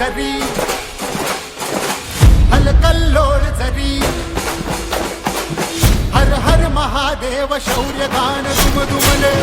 जरी. हलकल्लोळ जरी. हर हर महादेव शौर्य गान दुमदुमले.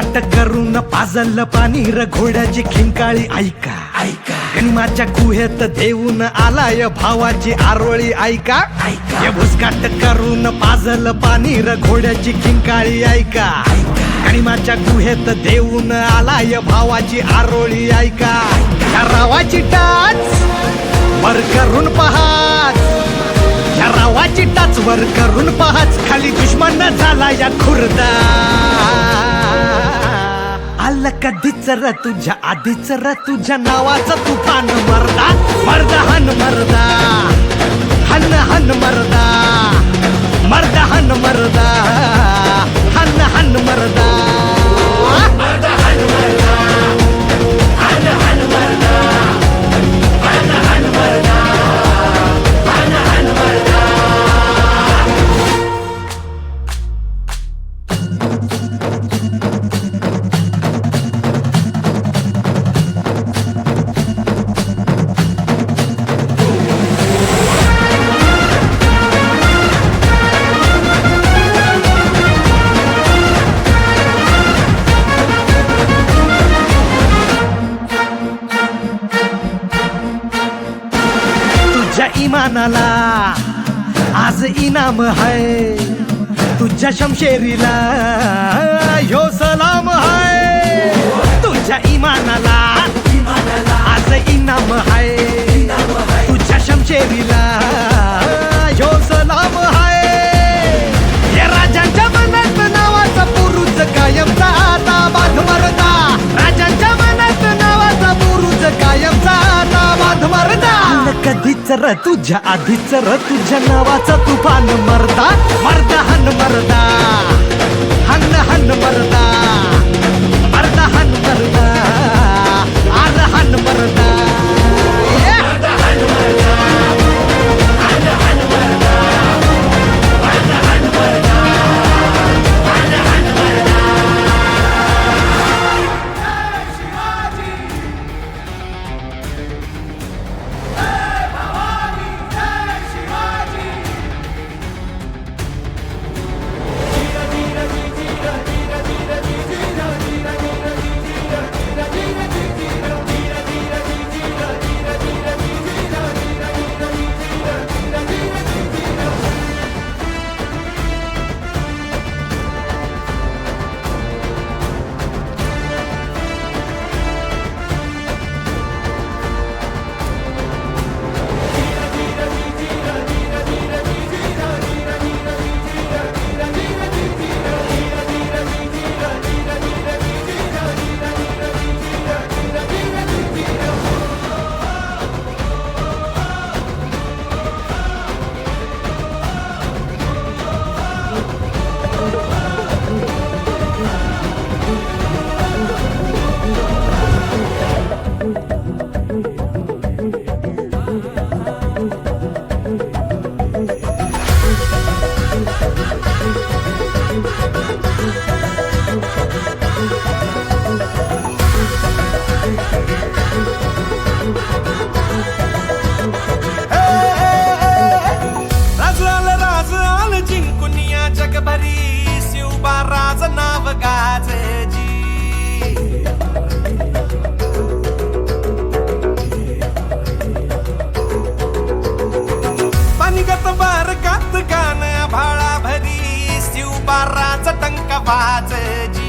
भुसकाट करून पाजल पाणी र घोड्याची खिंकाळी ऐका. ऐका. गणिमाच्या गुहेत देऊन आलाय भावाची आरोळी ऐका. ऐका. भुसकाट करून पाजल पाणी र घोड्याची खिंकाळी ऐका. गणिमाच्या गुहेत देऊन आलाय भावाची आरोळी ऐका. या रावाची टाच वर करून पहाच या रावाची टाच वर करून पहाच खाली दुश्मन झाला या खुर्दा. आलं कधीच र तुझ्या आधीच र तुझ्या नावाचं तुफान मरदा मरदा हन मरदा. हन हन मरदा. मानाला. आज इनाम है तुझ्या शमशेरीला. ह्यो सलाम है तुझ्या इमानाला. आज इनाम है तुझ्या शमशेरीला. ह्यो तुझ्या आधीच र तुझ्या नावाचा तुफान मरदा बारकात टंक वाजजी